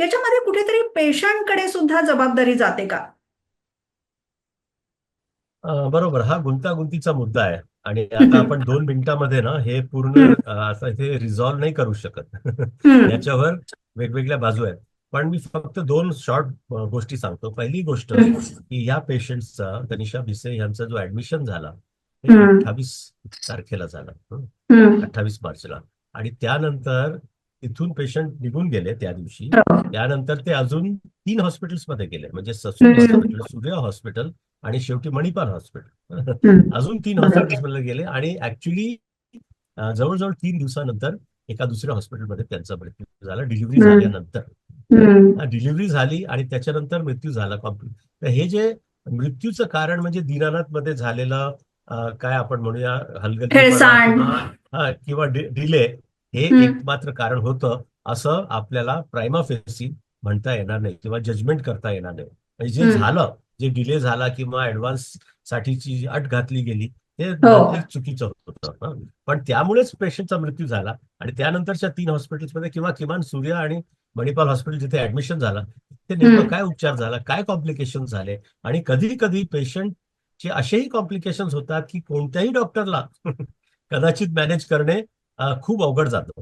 याच्यामध्ये कुठेतरी पेशंटकडे सुद्धा जबाबदारी जाते का? बरोबर. हा गुंतागुंतीचा मुद्दा आहे. आणि आता आपण दोन मिनिटांमध्ये ना हे पूर्ण असं इथे रिझॉल्व्ह नाही करू शकत. याच्यावर वेगवेगळ्या बाजू आहेत. पण मी फक्त दोन शॉर्ट गोष्टी सांगतो. पहिली गोष्ट की या पेशंटचा तनिषा भिसे यांचा जो ऍडमिशन झाला. अठ्ठावीस तारखेला झाला. हं. अठ्ठावीस मार्चला. आणि त्यानंतर तिथून पेशंट निघून गेले त्या दिवशी हो. त्यानंतर ते अजून तीन हॉस्पिटल्समध्ये गेले म्हणजे ससून. हॉस्पिटल सूर्य हॉस्पिटल आणि शेवटी मणिपाल हॉस्पिटल. अजून तीन हॉस्पिटल्समध्ये गेले आणि ऍक्च्युली जवळजवळ तीन दिवसानंतर एका दुसऱ्या हॉस्पिटलमध्ये त्यांचा मृत्यू झाला डिलिव्हरी. झाल्यानंतर डिलिव्हरी झाली आणि त्याच्यानंतर मृत्यू झाला कॉम्प्लिट तर हे जे मृत्यूचं कारण म्हणजे दीनानाथमध्ये झालेलं काय आपण म्हणूया हलगर्जीपणा हेळसांड. किंवा हा, किंवा डिले हे. एकमात्र कारण होतं असं आपल्याला प्रायमा फेसी म्हणता येणार नाही किंवा जजमेंट करता येणार नाही म्हणजे जे. झालं जे डिले झाला किंवा ऍडव्हान्स साठीची अट घातली गेली हो. नक्कीच चुकीचं होतं हं. पण त्यामुळेच पेशंटचा मृत्यू झाला आणि त्यानंतरच्या तीन हॉस्पिटल्समध्ये किंवा किमान सूर्य आणि मणिपाल हॉस्पिटल जिथे ऍडमिशन झालं ते नेमकं. काय उपचार झाला काय कॉम्प्लिकेशन झाले आणि कधी कधी पेशंटचे असेही कॉम्प्लिकेशन होतात की कोणत्याही डॉक्टरला कदाचित मॅनेज करणे खूप अवघड जातं.